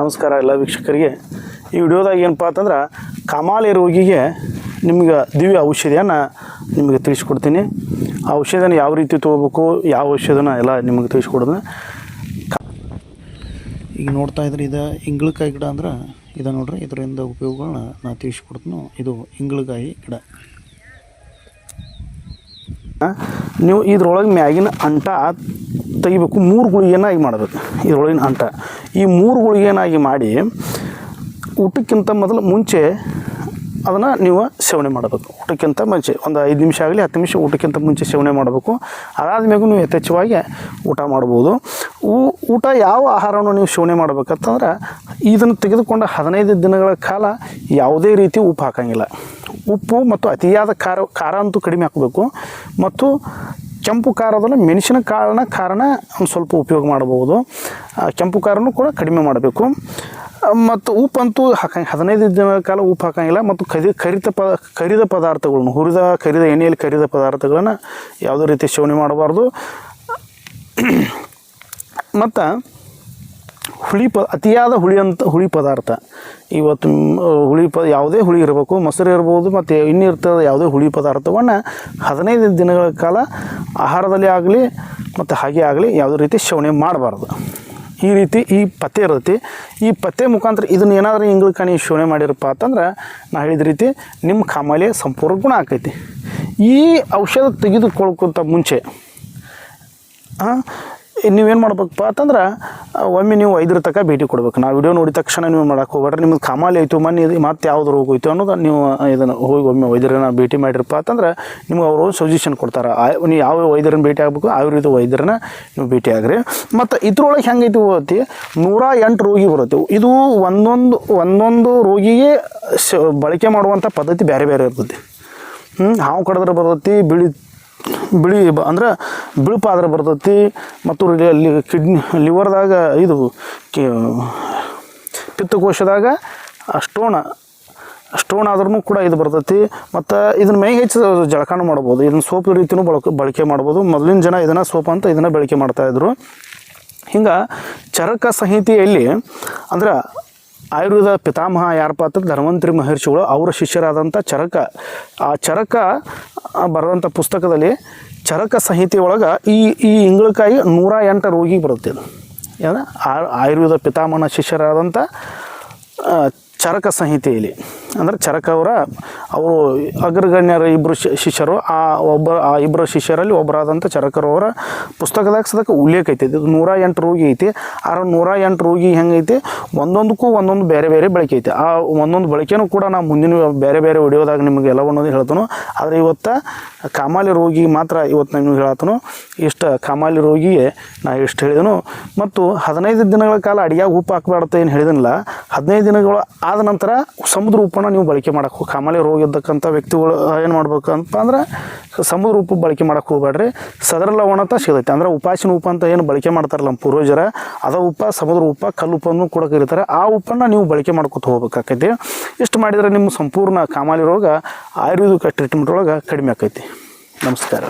ನಮಸ್ಕಾರ ಎಲ್ಲ ವೀಕ್ಷಕರಿಗೆ. ಈ ವಿಡಿಯೋದಾಗ ಏನಪ್ಪ ಅಂತಂದ್ರೆ ಕಮಾಲೆ ರೋಗಿಗೆ ನಿಮ್ಗೆ ದಿವ್ಯ ಔಷಧಿಯನ್ನು ನಿಮಗೆ ತಿಳಿಸ್ಕೊಡ್ತೀನಿ. ಆ ಔಷಧನ ಯಾವ ರೀತಿ ತೊಗೋಬೇಕು, ಯಾವ ಔಷಧನ ಎಲ್ಲ ನಿಮಗೆ ತಿಳಿಸ್ಕೊಡೋದು ಈಗ ನೋಡ್ತಾ ಇದ್ರೆ ಇದು ಇಂಗ್ಳಕಾಯಿ ಗಿಡ ಅಂದ್ರೆ, ಇದು ನೋಡ್ರಿ, ಇದರಿಂದ ಉಪಯೋಗಗಳನ್ನ ನಾನು ತಿಳಿಸ್ಕೊಡ್ತೀನಿ. ಇದು ಇಂಗ್ಳಕಾಯಿ ಗಿಡ. ನೀವು ಇದ್ರೊಳಗೆ ಮ್ಯಾಗಿನ ಅಂಟ ತೆಗಿಬೇಕು. ಮೂರು ಗುಳಿಗೆನಾಗಿ ಮಾಡಬೇಕು ಇದ್ರೊಳಗಿನ ಅಂಟ. ಈ ಮೂರು ಗುಳಿಗೆನಾಗಿ ಮಾಡಿ ಊಟಕ್ಕಿಂತ ಮೊದಲು ಮುಂಚೆ ಅದನ್ನು ನೀವು ಸೇವನೆ ಮಾಡಬೇಕು. ಊಟಕ್ಕಿಂತ ಮುಂಚೆ, ಒಂದು ಐದು ನಿಮಿಷ ಆಗಲಿ, ಹತ್ತು ನಿಮಿಷ ಊಟಕ್ಕಿಂತ ಮುಂಚೆ ಸೇವನೆ ಮಾಡಬೇಕು. ಅದಾದ್ಮೇಲೆ ನೀವು ಯಥೇಚ್ಛವಾಗಿ ಊಟ ಮಾಡ್ಬೋದು. ಊಟ ಯಾವ ಆಹಾರವನ್ನು ನೀವು ಸೇವನೆ ಮಾಡಬೇಕಂತಂದ್ರೆ, ಇದನ್ನು ತೆಗೆದುಕೊಂಡ ಹದಿನೈದು ದಿನಗಳ ಕಾಲ ಯಾವುದೇ ರೀತಿ ಉಪ್ಪು ಹಾಕಂಗಿಲ್ಲ. ಉಪ್ಪು ಮತ್ತು ಅತಿಯಾದ ಖಾರ ಖಾರ ಅಂತೂ ಕಡಿಮೆ ಹಾಕಬೇಕು. ಮತ್ತು ಕೆಂಪು ಖಾರದಲ್ಲಿ, ಮೆಣಸಿನ ಕಾಳನ್ನ ಖಾರನ ಒಂದು ಸ್ವಲ್ಪ ಉಪಯೋಗ ಮಾಡಬಹುದು. ಕೆಂಪು ಖಾರನೂ ಕೂಡ ಕಡಿಮೆ ಮಾಡಬೇಕು. ಮತ್ತು ಉಪ್ಪಂತೂ ಹಾಕಂಗೆ ಹದಿನೈದು ದಿನಗಳ ಕಾಲ ಉಪ್ಪು ಹಾಕಂಗಿಲ್ಲ. ಮತ್ತು ಕದಿ ಕರಿದ ಪದ ಕರಿದ ಪದಾರ್ಥಗಳನ್ನು ಹುರಿದ, ಕರಿದ ಎಣ್ಣೆಯಲ್ಲಿ ಕರಿದ ಪದಾರ್ಥಗಳನ್ನು ಯಾವುದೇ ರೀತಿ ಸೇವನೆ ಮಾಡಬಾರ್ದು. ಮತ್ತು ಹುಳಿ ಪ, ಅತಿಯಾದ ಹುಳಿ ಅಂತ, ಹುಳಿ ಪದಾರ್ಥ. ಇವತ್ತು ಹುಳಿ ಪ, ಯಾವುದೇ ಹುಳಿ ಇರಬೇಕು. ಮೊಸರು ಇರ್ಬೋದು, ಮತ್ತು ಇನ್ನೂ ಇರ್ತದೆ ಯಾವುದೇ ಹುಳಿ ಪದಾರ್ಥವನ್ನು ಹದಿನೈದು ದಿನಗಳ ಕಾಲ ಆಹಾರದಲ್ಲಿ ಆಗಲಿ, ಮತ್ತು ಹಾಗೆ ಆಗಲಿ ಯಾವುದೇ ರೀತಿ ಸೇವನೆ ಮಾಡಬಾರ್ದು. ಈ ರೀತಿ ಈ ಪತ್ತೆ ಇರುತ್ತೆ. ಈ ಪತ್ತೆ ಮುಖಾಂತರ ಇದನ್ನ ಏನಾದರೂ ಇಂಗ್ಳಕಾಣಿ ಶೋಣೆ ಮಾಡಿರಪ್ಪ ಅಂತಂದ್ರೆ ನಾ ಹೇಳಿದ ರೀತಿ ನಿಮ್ಮ ಕಾಮಾಲೆ ಸಂಪೂರ್ಣ ಗುಣ ಆಕೈತಿ. ಈ ಔಷಧ ತೆಗೆದುಕೊಳ್ಳೋಕ್ಕಿಂತ ಮುಂಚೆ ನೀವೇನು ಮಾಡ್ಬೇಕಪ್ಪ ಅಂತಂದ್ರೆ ಒಮ್ಮೆ ನೀವು ಐದರ ತನಕ ಭೇಟಿ ಕೊಡ್ಬೇಕು. ನಾವು ವಿಡಿಯೋ ನೋಡಿದ ತಕ್ಷಣ ನೀವು ಮಾಡಕ್ಕೆ ಹೋಗ್ಬೇಡ್ರಿ. ನಿಮ್ಗೆ ಕಾಮಾಲಿ ಆಯಿತು ಮನೆ ಇದು ಮತ್ತೆ ಯಾವ್ದು ರೋಗ ಹೋಯ್ತು ಅನ್ನೋದು ನೀವು ಇದನ್ನು ಹೋಗಿ ಒಮ್ಮೆ ವೈದ್ಯರನ್ನ ಭೇಟಿ ಮಾಡಿರಪ್ಪ ಅಂತಂದ್ರೆ ನಿಮ್ಗೆ ಅವರು ಸಜೆಷನ್ ಕೊಡ್ತಾರೆ. ಆ, ನೀವು ಯಾವ ವೈದ್ಯರನ್ನ ಭೇಟಿ ಆಗಬೇಕು ರೀತಿ ವೈದ್ಯರನ್ನ ನೀವು ಭೇಟಿ ಆಗ್ರಿ. ಮತ್ತು ಇದ್ರೊಳಗೆ ಹೆಂಗೈತಿ? ಹೋಗುತ್ತೆ ನೂರ ಎಂಟು ರೋಗಿ ಬರುತ್ತೆ. ಇದು ಒಂದೊಂದು ಒಂದೊಂದು ರೋಗಿಗೆ ಬಳಕೆ ಮಾಡುವಂಥ ಪದ್ಧತಿ ಬೇರೆ ಬೇರೆ ಇರ್ತದೆ ಹ್ಞೂ ಹಾವು ಕಡಿದ್ರೆ ಬರ್ತೈತಿ, ಬಿಳಿ ಬಿಳಿ ಬ ಅಂದ್ರೆ ಬಿಳುಪಾದ್ರೆ ಬರ್ತೈತಿ ಮತ್ತು ಅಲ್ಲಿ ಕಿಡ್ನಿ ಲಿವರ್ದಾಗ ಇದು ಪಿತ್ತಕೋಶದಾಗ ಸ್ಟೋನ್ ಸ್ಟೋನ್ ಆದ್ರೂ ಕೂಡ ಇದು ಬರ್ತೈತಿ. ಮತ್ತು ಇದನ್ನ ಮೈ ಹೆಚ್ಚು ಜಳಕಾನು ಮಾಡ್ಬೋದು. ಇದನ್ನ ಸೋಪ್ ರೀತಿಯೂ ಬಳಕೆ ಬಳಕೆ ಮಾಡ್ಬೋದು. ಮೊದಲಿನ ಜನ ಇದನ್ನು ಸೋಪ್ ಅಂತ ಇದನ್ನು ಬಳಕೆ ಮಾಡ್ತಾಯಿದ್ರು ಹಿಂಗೆ ಚರಕ ಸಂಹಿತೆಯಲ್ಲಿ ಅಂದ್ರೆ ಆಯುರ್ವೇದ ಪಿತಾಮಹ ಯಾರಪ್ಪ ಅಂತಂದ್ರೆ ಧನ್ವಂತರಿ ಮಹರ್ಷಿಗಳು ಅವರ ಶಿಷ್ಯರಾದಂಥ ಚರಕ, ಆ ಚರಕ ಬರೆದಂಥ ಪುಸ್ತಕದಲ್ಲಿ ಚರಕ ಸಂಹಿತೆ ಒಳಗೆ ಈ ಈ ಇಂಗಳಕಾಯಿ ನೂರ ಎಂಟು ರೋಗಿಗೆ ಬರುತ್ತೆ ಅದು? ಆಯುರ್ವೇದ ಪಿತಾಮಹನ ಶಿಷ್ಯರಾದಂಥ ಚರಕ ಸಂಹಿತೆಯಲ್ಲಿ. ಅಂದರೆ ಚರಕ ಅವರ ಅವರು ಅಗ್ರಗಣ್ಯರ ಇಬ್ಬರು ಶಿಷ್ಯರು, ಆ ಒಬ್ಬ, ಆ ಇಬ್ಬರ ಶಿಷ್ಯರಲ್ಲಿ ಒಬ್ಬರಾದಂಥ ಚರಕರವರ ಪುಸ್ತಕದಾಗ ಸದಕ್ಕೆ ಉಲ್ಲೇಖ ಐತಿ. ಇದು ನೂರ ಎಂಟು ರೋಗಿ ಐತಿ. ಆರ ನೂರ ಎಂಟು ರೋಗಿ ಹೆಂಗೈತಿ ಒಂದೊಂದಕ್ಕೂ ಒಂದೊಂದು ಬೇರೆ ಬೇರೆ ಬಳಕೆ ಐತಿ. ಆ ಒಂದೊಂದು ಬಳಕೆನೂ ಕೂಡ ನಾವು ಮುಂದಿನ ಬೇರೆ ಬೇರೆ ಹೊಡೆಯೋದಾಗ ನಿಮಗೆ ಎಲ್ಲವನ್ನೂ ಹೇಳ್ತಾನು. ಆದರೆ ಇವತ್ತು ಕಾಮಾಲಿ ರೋಗಿ ಮಾತ್ರ ಇವತ್ತು ನಿಮ್ಗೆ ಹೇಳತ್ತನು ಇಷ್ಟು ಕಾಮಾಲಿ ರೋಗಿಗೆ ನಾ ಇಷ್ಟು ಹೇಳಿದನು. ಮತ್ತು ಹದಿನೈದು ದಿನಗಳ ಕಾಲ ಅಡಿಯಾಗ ಉಪ್ಪು ಹಾಕ್ಬಾರ್ದು ಏನು ಹೇಳಿದನಿಲ್ಲ ಹದಿನೈದು ದಿನಗಳು ಆದ ನಂತರ ಸಮುದ್ರ ಉಪ್ಪನ್ನು ನೀವು ಬಳಕೆ ಮಾಡಕ್ಕೆ ಕಾಮಾಲೆ ರೋಗ ಇದ್ದಕ್ಕಂಥ ವ್ಯಕ್ತಿಗಳು ಏನು ಮಾಡ್ಬೇಕಂತ ಅಂದ್ರೆ ಸಮುದ್ರ ಉಪ್ಪು ಬಳಕೆ ಮಾಡೋಕೆ ಹೋಗ್ಬೇಡ್ರಿ. ಸದರ ಲವಣತ ಸಿಗುತ್ತೆ. ಅಂದ್ರೆ ಉಪಾಸಿನ ಉಪ್ಪು ಅಂತ ಏನು ಬಳಕೆ ಮಾಡ್ತಾರಲ್ಲ ನಮ್ಮ ಪೂರ್ವಜರ, ಅದ ಉಪ್ಪ, ಸಮುದ್ರ ಉಪ್ಪ, ಕಲ್ಲು ಉಪ್ಪನ್ನು ಕೂಡ ಕರೀತಾರೆ. ಆ ಉಪ್ಪನ್ನು ನೀವು ಬಳಕೆ ಮಾಡ್ಕೊತ ಹೋಗ್ಬೇಕಾಕೈತಿ. ಇಷ್ಟು ಮಾಡಿದರೆ ನಿಮ್ಮ ಸಂಪೂರ್ಣ ಕಾಮಾಲೆ ರೋಗ ಆಯುರ್ವೇದಿಕ ಟ್ರೀಟ್ಮೆಂಟ್ ಒಳಗೆ ಕಡಿಮೆ ಆಕೈತಿ. ನಮಸ್ಕಾರ.